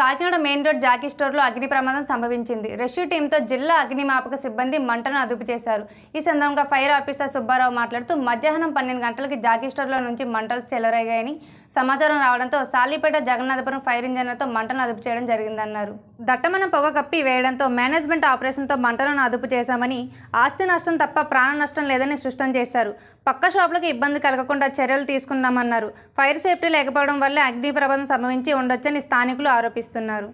Kakinada main road Jackie స్టోర్లో అగ్ని ప్రమాదం సంభవించింది. రెస్క్యూ టీంతో జిల్లా అగ్నిమాపక సిబ్బంది మంటను అదుపు చేశారు. ఈ సందర్భంగా ఫైర్ ఆఫీసర్ సుబ్బారావు మాట్లాడుతూ మధ్యాహ్నం పన్నెండు గంటలకి జాకీ స్టోర్లో నుంచి మంటలు చెలరేగాయని సమాచారం రావడంతో సాలిపేట జగన్నాథపురం ఫైర్ ఇంజన్లతో మంటను అదుపు చేయడం జరిగిందన్నారు. దట్టమైన పొగ కప్పి వేయడంతో మేనేజ్మెంట్ ఆపరేషన్తో మంటలను అదుపు చేశామని ఆస్తి నష్టం తప్ప ప్రాణ నష్టం లేదని స్పష్టం చేశారు. పక్క షాపులకు ఇబ్బంది కలగకుండా చర్యలు తీసుకున్నామన్నారు. ఫైర్ సేఫ్టీ లేకపోవడం వల్ల అగ్ని ప్రమాదం సంభవించి ఉండొచ్చని స్థానికులు ఆరోపిస్తున్నారు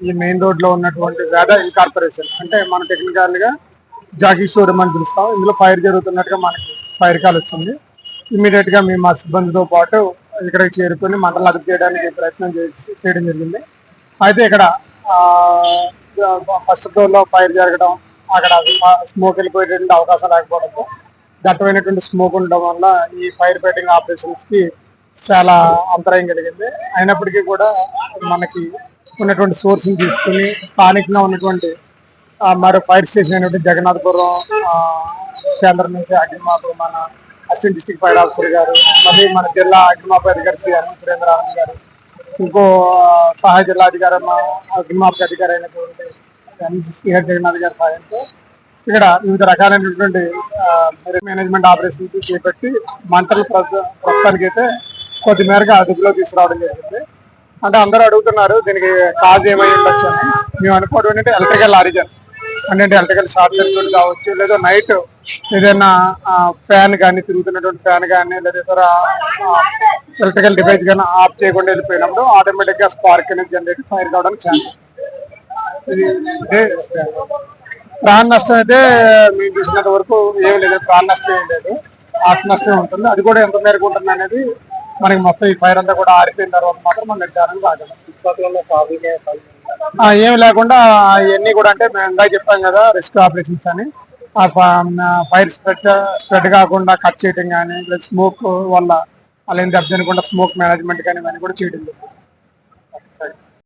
ఈ మెయిన్ రోడ్లో ఉన్నటువంటి వేద ఇన్కార్పొరేషన్ అంటే మన టెక్నికల్గా జాకీ షోరూమ్ అని పిలుస్తాం. ఇందులో ఫైర్ జరుగుతున్నట్టుగా మనకి ఫైర్ కాల్ వచ్చింది. ఇమీడియట్గా మేము మా సిబ్బందితో పాటు ఇక్కడికి చేరుకొని మంటలు అదుపు చేయడానికి ప్రయత్నం చేయడం జరిగింది. అయితే ఇక్కడ ఫస్ట్ ఫ్లోర్లో ఫైర్ జరగడం అక్కడ స్మోక్ వెళ్ళిపోయేటువంటి అవకాశం లేకపోవడంతో దట్టమైనటువంటి స్మోక్ ఉండడం వల్ల ఈ ఫైర్ ఫైటింగ్ ఆపరేషన్స్కి చాలా అంతరాయం కలిగింది. అయినప్పటికీ కూడా మనకి ఉన్నటువంటి సోర్స్ తీసుకుని స్థానికంగా ఉన్నటువంటి మరో ఫైర్ స్టేషన్ అయినటువంటి జగన్నాథపురం కేంద్రం నుంచి అగ్నిమాపక మన అసిస్టెంట్ డిస్టిక్ ఫైర్ ఆఫీసర్ గారు మరి మన జిల్లా అగ్నిమాపక అధికారి శ్రీ హనుమ సురేంద్ర ఆనంద్ గారు ఇంకో సహాయ జిల్లా అధికారి మా అగ్నిమాపక అధికారి అయినటువంటి సిఆర్ జగన్నాథ్ గారి సహాయంతో ఇక్కడ వివిధ రకాలైనటువంటి మేనేజ్మెంట్ ఆపరేషన్ చేపట్టి మంటలు ప్రస్తుతానికైతే కొద్ది మేరకు అదుపులో తీసుకురావడం జరిగింది. అంటే అందరూ అడుగుతున్నారు దీనికి కాజ్ ఏమై ఉండొచ్చు అని. మేము అనుకోవడం ఏంటంటే ఎలక్ట్రికల్ ఆరిజన్ అంటే ఎలక్ట్రికల్ షార్ట్ సర్క్యూట్ కావచ్చు లేదా నైట్ ఏదైనా ఫ్యాన్ కానీ తిరుగుతున్నటువంటి ఫ్యాన్ కానీ లేదా ఇతర ఎలక్ట్రికల్ డివైస్ కానీ ఆఫ్ చేయకుండా వెళ్ళిపోయినప్పుడు ఆటోమేటిక్గా స్పార్క్ అనేది జనరేట్ ఫైర్ కావడానికి ఛాన్స్ ఇది ఇదే ప్రాణ నష్టం అయితే మేము చూసినంత వరకు ఏం లేదు ప్రాణ నష్టం ఏం లేదు. ఆస్తి నష్టం ఉంటుంది. అది కూడా ఎంత మేరకు ఉంటుంది అనేది మనకి మొత్తం ఈ ఫైర్ అంతా కూడా ఆరిపోయిన తర్వాత మాత్రం మనం నిర్ధారణ రాగలం. ఆ, ఏమి లేకుండా ఇవన్నీ కూడా అంటే మేము ఇందాక చెప్పాం కదా రెస్క్యూ ఆపరేషన్స్ అని. ఫైర్ స్ప్రెడ్ స్ప్రెడ్ కాకుండా కట్ చేయడం కానీ స్మోక్ వల్ల అలాంటి ఏం దెబ్బతినకుండా స్మోక్ మేనేజ్మెంట్ కానీ ఇవన్నీ కూడా చేయడం జరిగింది.